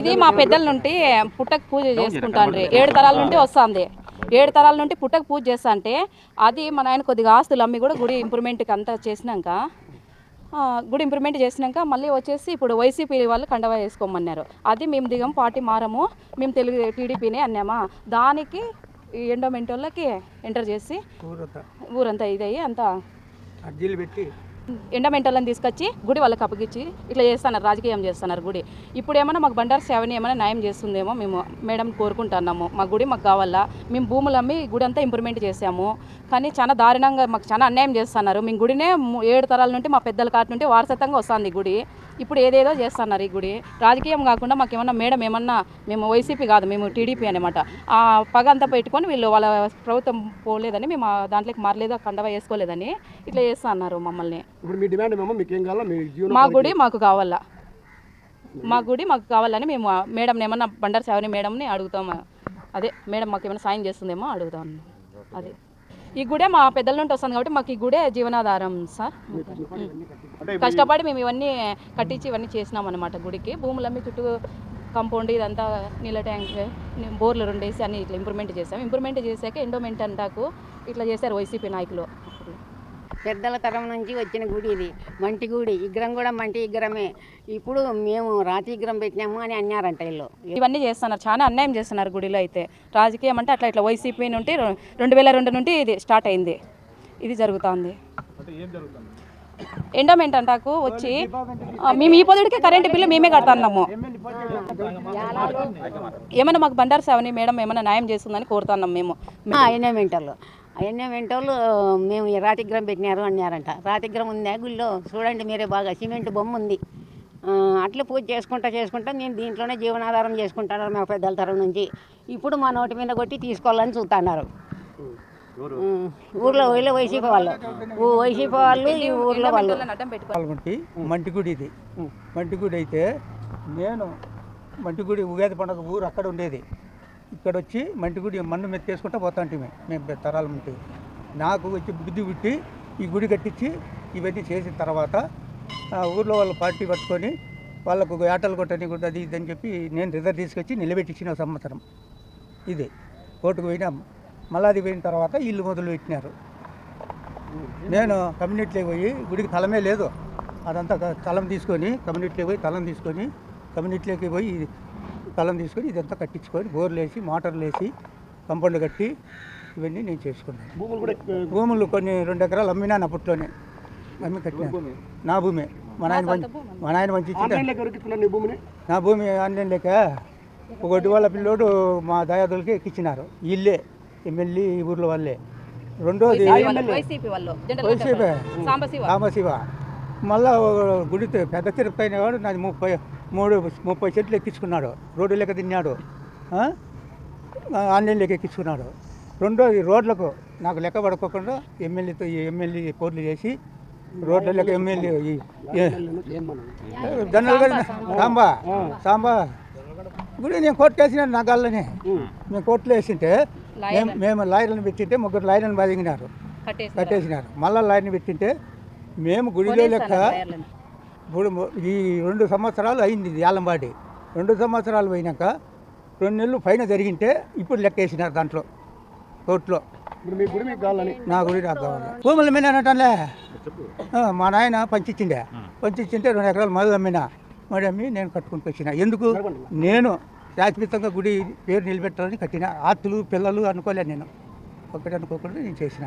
ఇది మా పెద్దల నుండి పుట్టకు పూజ చేసుకుంటాండ్రి. ఏడు తరాల నుండి వస్తుంది. ఏడు తరాల నుండి పుట్టకు పూజ చేస్తా అంటే అది మన ఆయన కొద్దిగా ఆస్తులు అమ్మి కూడా గుడి ఇంప్రూవ్మెంట్కి అంతా చేసినాక గుడి ఇంప్రూవ్మెంట్ చేసినాక మళ్ళీ వచ్చేసి ఇప్పుడు వైసీపీ వాళ్ళు కండవా వేసుకోమన్నారు. అది మేము దిగం పార్టీ మారము మేము తెలుగు టీడీపీనే అన్నామా? దానికి ఈ ఎండోమెంట్ వాళ్ళకి ఎంటర్ చేసి ఊరంతా. ఊరంతా ఇదయ్యి అంతా అర్జీలు పెట్టి ఎండమెంటల్ని తీసుకొచ్చి గుడి వాళ్ళకి అప్పగించి ఇట్లా చేస్తున్నారు రాజకీయం చేస్తున్నారు గుడి. ఇప్పుడు ఏమైనా మాకు బండారు సేవని ఏమైనా న్యాయం చేస్తుందేమో మేము మేడం కోరుకుంటున్నాము. మా గుడి మాకు కావాలా? మేము భూములు అమ్మి గుడి అంతా ఇంప్రూవ్మెంట్ చేసాము కానీ చాలా దారుణంగా మాకు చాలా అన్యాయం చేస్తున్నారు. మేము గుడినే ఏడు తరాల నుండి మా పెద్దల కాటి నుండి వారసత్వంగా వస్తుంది గుడి. ఇప్పుడు ఏదేదో చేస్తున్నారు ఈ గుడి. రాజకీయం కాకుండా మాకు ఏమన్నా మేడం ఏమన్నా మేము వైసీపీ కాదు మేము టీడీపీ అనమాట ఆ పగ అంతా పెట్టుకొని వీళ్ళు వాళ్ళ ప్రభుత్వం పోలేదని మేము దాంట్లోకి మారలేదు కండవ వేసుకోలేదని ఇట్లా చేస్తా అన్నారు మమ్మల్ని. ఇప్పుడు మీ డిమాండ్ ఏమో మీకు ఏం కావాలో మీ గుడి మాకు కావాలా. మా గుడి మాకు కావాలని మేము మేడం ఏమన్నా బండారు సేవని మేడంని అడుగుతాము? అదే మేడం మాకు ఏమైనా సాయం చేస్తుందేమో అడుగుతాం. అదే. ఈ గుడే మా పెద్దల నుండి వస్తుంది కాబట్టి మాకు ఈ గుడే జీవనాధారం సార్. కష్టపడి మేము ఇవన్నీ కట్టించి ఇవన్నీ చేసినాం అనమాట గుడికి. భూములమ్మి చుట్టూ కంపౌండ్ ఇదంతా నీళ్ళ ట్యాంక్ బోర్లు రెండేసి అన్ని ఇట్లా ఇంప్రూవ్మెంట్ చేసాం. ఇంప్రూవ్మెంట్ చేశాక ఎండోమెంట్ అంటాకు ఇట్లా చేశారు వైసీపీ నాయకులు. పెద్దల తరం నుంచి వచ్చిన గుడి ఇది. మంటి గుడి. విగ్రహం కూడా మంటి విగ్రహమే ఇప్పుడు మేము రాతి విగ్రహం పెట్టినాము అని అన్నారంట వీళ్ళు. ఇవన్నీ చేస్తున్నారు. చాలా అన్యాయం చేస్తున్నారు గుడిలో అయితే. రాజకీయం అంటే అట్లా ఇట్లా వైసీపీ నుండి రెండు వేల రెండు నుండి ఇది స్టార్ట్ అయింది. ఇది జరుగుతుంది. ఎండోమెంట్ అంటాకు వచ్చి మేము ఈ పొద్దుడికి కరెంటు బిల్లు మేమే కడుతున్నాము. ఏమైనా మాకు బండారు సేవని మేడం ఏమైనా న్యాయం చేస్తుందని కోరుతున్నాం మేము. మెంటోళ్ళు అవన్నీ మెంటోళ్ళు మేము ఈ రాతి విగ్రహం పెట్టినారు అన్నారంట. రాతి విగ్రహం ఉందా? గుళ్ళో చూడండి మీరే బాగా. సిమెంట్ బొమ్మ ఉంది. అట్లా పూజ చేసుకుంటా చేసుకుంటా మేము దీంట్లోనే జీవనాధారం చేసుకుంటున్నారు మా పెద్దల తరం నుంచి. ఇప్పుడు మా నోటి మీద కొట్టి తీసుకోవాలని చూస్తున్నారు. ఊర్లో వీళ్ళు వైసీపీ వాళ్ళు. ఊ వైసీపీ వాళ్ళు ఈ ఊర్లో వాళ్ళు. మంటిగుడి ఇది. మంటిగుడి అయితే నేను మంటిగుడి ఉగాది పండుగ ఊరు అక్కడ ఉండేది. ఇక్కడ వచ్చి మంటిగుడి మన్ను మెత్తేసుకుంటా పోతాంటి మేము మేము తరాల ఉంటే నాకు వచ్చి బుద్ధి పుట్టి ఈ గుడి కట్టించి ఇవన్నీ చేసిన తర్వాత ఆ ఊర్లో వాళ్ళు పార్టీ పట్టుకొని వాళ్ళకు ఆటలు కొట్టని కూడా అది ఇది అని చెప్పి నేను రిజర్వ్ తీసుకొచ్చి నిలబెట్టించిన సంవత్సరం. ఇది కోర్టుకు పోయినాం మళ్ళీ అది పోయిన తర్వాత ఇల్లు మొదలు పెట్టినారు. నేను కమ్యూనిటీలోకి పోయి గుడికి తలమే లేదు. అదంతా తలం తీసుకొని కమ్యూనిటీలోకి పోయి తలం తీసుకొని కమ్యూనిటీలోకి పోయి తలం తీసుకొని ఇదంతా కట్టించుకొని బోర్లు వేసి మోటార్లు వేసి కంపౌండ్ కట్టి ఇవన్నీ నేను చేసుకున్నాను. భూములు కూడా భూములు కొన్ని రెండు ఎకరాలు అమ్మినాను అప్పట్లోనే అమ్మి కట్టినా. నా భూమి. మా నాయన పంచి మా నాయన భూమిని? నా భూమి ఆన్లైన్ లేక ఒకటి వాళ్ళ పిల్లోడు మా దయాదులకి ఎక్కించినారు ఇల్లే ఎమ్మెల్యే ఈ ఊర్లో వాళ్ళే. రెండోది వైసీపీ వాళ్ళు సాంబశివ. రామశివ మళ్ళా గుడి పెద్ద తిరుపతి అయినవాడు నాది ముప్పై మూడు ముప్పై చెట్లు ఎక్కించుకున్నాడు. రోడ్డు లెక్క తిన్నాడు? ఆన్లైన్ లెక్క ఎక్కించుకున్నాడు. రెండోది రోడ్లకు నాకు లెక్క పడుకోకుండా ఎమ్మెల్యేతో ఈ ఎమ్మెల్యే పోర్లు చేసి రోడ్ల లెక్క ఎమ్మెల్యే ఈ సాంబా సాంబా. గుడి నేను కోర్టు వేసిన నా గల్లనే. మేము కోర్టులో వేసింటే మేము మేము లాయర్లను పెట్టింటే ముగ్గురు లాయర్లను కట్టేసి కట్టేసినారు. మళ్ళా లాయర్ని పెట్టింటే మేము గుడిలో లెక్క ఇప్పుడు ఈ రెండు సంవత్సరాలు అయింది ఇది రెండు సంవత్సరాలు పోయినాక రెండు నెలలు పైన జరిగింటే ఇప్పుడు లెక్క వేసినారు దాంట్లో కోర్టులో. నా గుడి నాకు కావాలి. భూముల మీద అనటంలే మా నాయన పంచిచ్చిండే. పంచిచ్చింటే రెండు ఎకరాలు మళ్ళీ అమ్మినా. మరి అమ్మి నేను కట్టుకుని వచ్చిన ఎందుకు? నేను శాశ్వతంగా గుడి పేరు నిలబెట్టాలని కట్టిన. ఆస్తులు పిల్లలు అనుకోలే నేను. ఒకటి అనుకోకుండా నేను చేసిన.